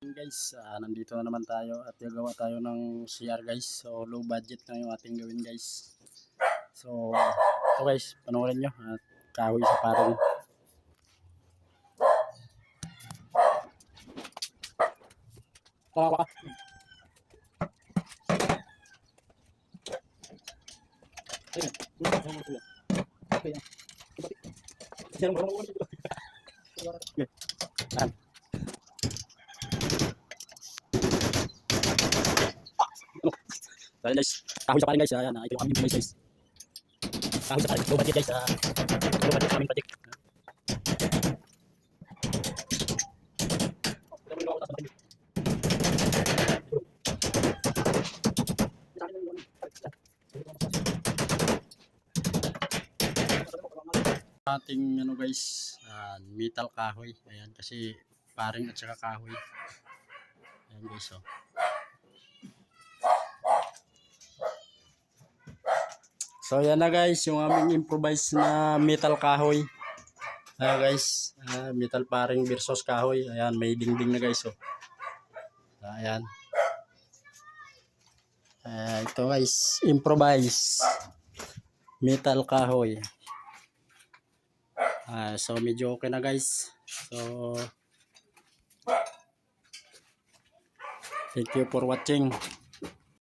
guys, ah, nandito na naman tayo at gagawa tayo ng CR guys. So low budget na yung ating gawin guys. So, ito guys, panoorin nyo at kahoy sa parang. Tawa ka. Ayun, ayun, ayun, ayun, ayun. Okay, ah. Yan, parang wala dito. Okay. Yan. Dahil guys, kahoy sa parin guys, ayan, ah, ito yung aming guys. Kahoy sa parin, low budget guys, ah, low budget aming project. ating ano guys, ah, metal kahoy. Ayan kasi paring at saka kahoy. Ayan guys oh. So yan na guys, yung aming improvised na metal kahoy. Ayan guys, ah, metal paring versus kahoy. Ayan, may dingding na guys oh. Ayan. Ah, ito guys, improvise metal kahoy. Ah, so medyo okay na guys. So Thank you for watching.